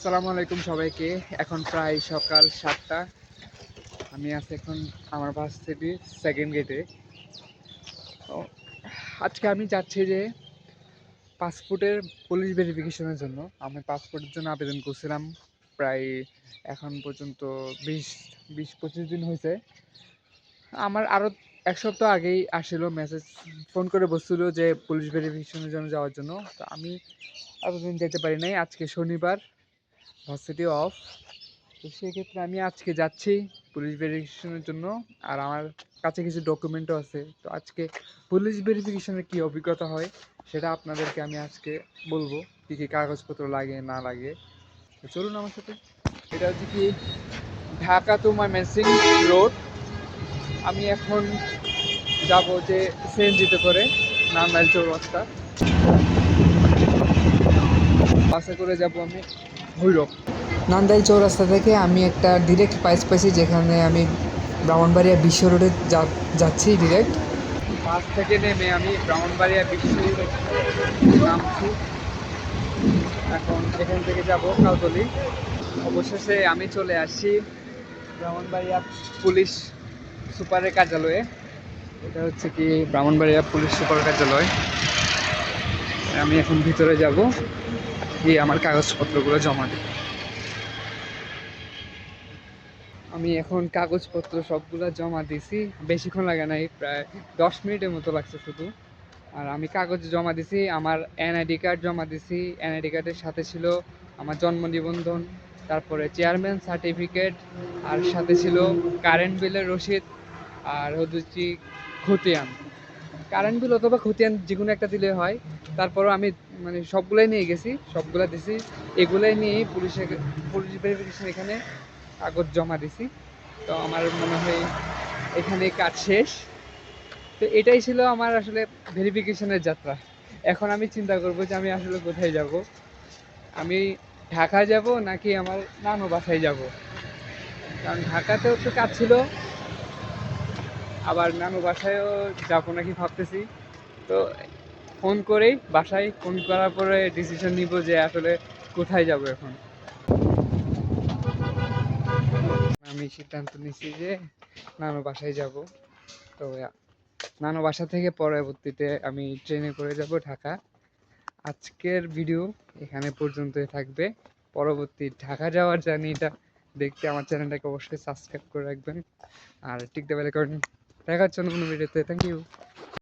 আসসালামু আলাইকুম সবাইকে। এখন প্রায় সকাল সাতটা। আমি আছি এখন আমার বাস থেকে সেকেন্ড গেটে আজকে আমি যাচ্ছি যে পাসপোর্টের পুলিশ ভেরিফিকেশনের জন্য। আমি পাসপোর্টের জন্য আবেদন করছিলাম প্রায় এখন পর্যন্ত বিশ বিশ পঁচিশ দিন হয়েছে। আমার আরও এক সপ্তাহ আগেই আসছিল মেসেজ ফোন করে বসছিল যে পুলিশ ভেরিফিকেশনের জন্য যাওয়ার জন্য। তো আমি এতদিন যেতে পারি নাই। আজকে শনিবার ভার্সিটি অফ তো সেক্ষেত্রে আমি আজকে যাচ্ছি পুলিশ ভেরিফিকেশনের জন্য, আর আমার কাছে কিছু ডকুমেন্টও আছে। তো আজকে পুলিশ ভেরিফিকেশনের কী অভিজ্ঞতা হয়, সেটা আপনাদেরকে আমি আজকে বলব, কী কী কাগজপত্র লাগে, না লাগে। তো চলুন আমার সাথে। এটা হচ্ছে কি, ঢাকা টু ময়মনসিং রোড আমি এখন যাব যে সিএনজিতে করে নান্দাইল চৌরাস্তা। বাসে করে যাব আমি। ভৈরব। নান্দাইল চৌরাস্তা থেকে আমি একটা ডিরেক্ট পাইস পাইছি যেখানে আমি ব্রাহ্মণবাড়িয়া বিশ্ব রোডে যা- যাচ্ছি ডিরেক্ট বাস থেকে নেমে আমি ব্রাহ্মণবাড়িয়া বিশ্ব রোডে নামছি। এখন এখান থেকে যাব কালতলি অবশেষে আমি চলে আসছি ব্রাহ্মণবাড়িয়া পুলিশ সুপারের কার্যালয়ে। এটা হচ্ছে কি ব্রাহ্মণবাড়িয়া পুলিশ সুপার কার্যালয়। আমি এখন ভিতরে যাব। গিয়ে আমার কাগজপত্রগুলো জমা দিই। আমি এখন কাগজপত্র সবগুলো জমা দিছি। বেশিক্ষণ লাগে নাই, প্রায় দশ মিনিটের মতো লাগছে শুধু। আর আমি কাগজ জমা দিছি, আমার এনআইডি কার্ড জমা দিছি। এনআইডি কার্ডের সাথে ছিল আমার জন্ম নিবন্ধন তারপরে চেয়ারম্যান সার্টিফিকেট, আর সাথে ছিল কারেন্ট বিলের রসিদ, আর হচ্ছে খতিয়ান। কারেন্ট বিল অথবা খতিয়ান যে কোনো একটা দিলে হয়। তারপরও আমি মানে সবগুলাই নিয়ে গেছি, সবগুলা দিছি। এগুলাই নিয়েই পুলিশে, পুলিশ ভেরিফিকেশন এখানে কাগজ জমা দিছি। তো আমার মনে হয় এখানে কাজ শেষ। তো এটাই ছিল আমার আসলে ভেরিফিকেশনের যাত্রা। এখন আমি চিন্তা করব যে আমি আসলে কোথায় যাব? আমি ঢাকা যাব নাকি আমার নানু বাসায় যাব? কারণ ঢাকাতেও তো কাজ ছিল। আবার নানু বাসায়ও যাব নাকি ভাবতেছি। তো ফোন করেই বাসায় ফোন করার পরে ডিসিশন নিব যে আসলে কোথায় যাব এখন। আমি সিদ্ধান্ত নিছি যে নানু বাসায় যাব। তো, নানু বাসা থেকে পরবর্তীতে আমি ট্রেনে করে যাব ঢাকা। আজকের ভিডিও এখানে পর্যন্তই থাকবে। পরবর্তী ঢাকা যাওয়ার জার্নিটা দেখতে আমার চ্যানেলটাকে অবশ্যই সাবস্ক্রাইব করে রাখবেন। আর টিক দেবেলে করেন দেখার জন্য কোনো ভিডিওতে থ্যাংক ইউ